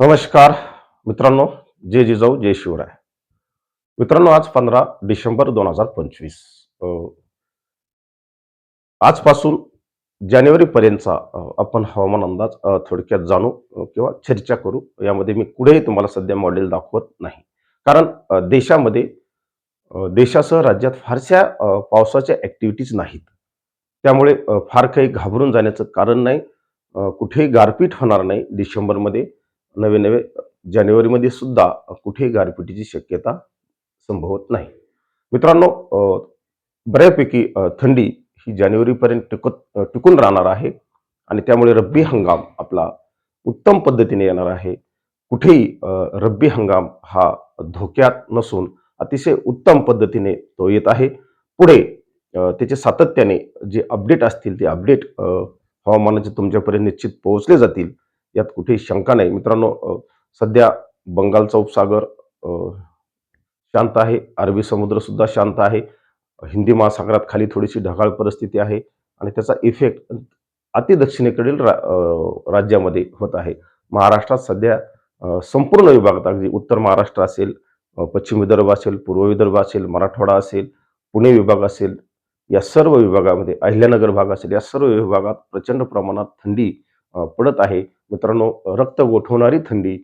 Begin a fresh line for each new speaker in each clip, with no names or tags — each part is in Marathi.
नमस्कार मित्रांनो जय जिजाऊ जय शिवराय. मित्रांनो आज पंधरा डिसेंबर दोन हजार पंचवीस. आजपासून जानेवारीपर्यंतचा आपण हवामान अंदाज थोडक्यात जाणू किंवा चर्चा करू. यामध्ये मी कुठेही तुम्हाला सध्या मॉडेल दाखवत नाही. कारण देशामध्ये देशासह राज्यात फारशा पावसाच्या ॲक्टिव्हिटीज नाहीत. त्यामुळे फार काही घाबरून जाण्याचं कारण नाही. कुठेही गारपीट होणार नाही डिसेंबरमध्ये. नवे नवे जानेवारीमध्ये सुद्धा कुठेही गारपिटीची शक्यता संभवत नाही. मित्रांनो बऱ्यापैकी थंडी ही जानेवारीपर्यंत टिकत टिकून राहणार आहे आणि त्यामुळे रब्बी हंगाम आपला उत्तम पद्धतीने येणार आहे. कुठेही रब्बी हंगाम हा धोक्यात नसून अतिशय उत्तम पद्धतीने तो येत आहे. पुढे त्याचे सातत्याने जे अपडेट असतील ते अपडेट हवामानाचे तुमच्यापर्यंत निश्चित पोहोचले जातील. यात कुठेही शंका नाही. मित्रांनो सध्या बंगालचा उपसागर शांत आहे. अरबी समुद्र सुद्धा शांत आहे. हिंदी महासागरात खाली थोडीशी ढगाळ परिस्थिती आहे आणि त्याचा इफेक्ट अति दक्षिणेकडील रा राज्यामध्ये होत आहे. महाराष्ट्रात सध्या संपूर्ण विभागात अगदी उत्तर महाराष्ट्र असेल पश्चिम विदर्भ असेल पूर्व विदर्भ असेल मराठवाडा असेल पुणे विभाग असेल या सर्व विभागामध्ये अहिल्यानगर भाग असेल या सर्व विभागात प्रचंड प्रमाणात थंडी पडत आहे. मित्रांनो रक्त गोठवणारी थंडी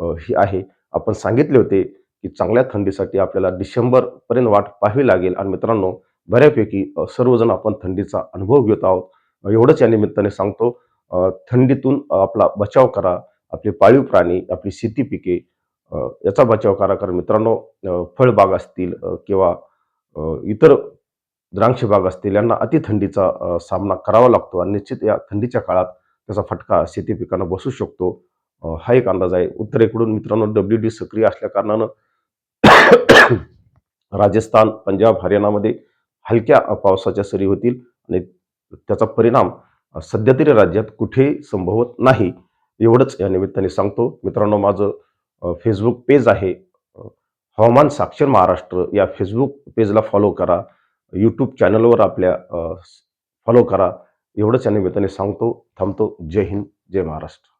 ही आहे. आपण सांगितले होते की चांगल्या थंडीसाठी आपल्याला डिसेंबरपर्यंत वाट पाहावी लागेल. आणि मित्रांनो बऱ्यापैकी सर्वजण आपण थंडीचा अनुभव घेत आहोत. एवढंच या निमित्ताने सांगतो थंडीतून आपला बचाव करा. आपले पाळीव प्राणी आपली शेती पिके याचा बचाव करा. कारण मित्रांनो फळबाग असतील किंवा इतर द्राक्ष बाग असतील यांना अतिथंडीचा थंडीचा सामना करावा लागतो. आणि निश्चित या थंडीच्या काळात त्याचा फटका शेती पिकांना बसू शकतो. हा एक अंदाज आहे. उत्तरेकडून मित्रांनो डब्ल्यू डी सक्रिय असल्याकारणानं राजस्थान पंजाब हरियाणामध्ये हलक्या पावसाच्या सरी होतील आणि त्याचा परिणाम सध्या तरी राज्यात कुठेही संभवत नाही. एवढंच या निमित्ताने सांगतो. मित्रांनो माझं फेसबुक पेज आहे. हवामान साक्षर महाराष्ट्र या फेसबुक पेजला फॉलो करा. यूट्यूब चॅनलवर आपल्या फॉलो करा. एवढंच या निमित्ताने सांगतो थांबतो. जय हिंद जय महाराष्ट्र.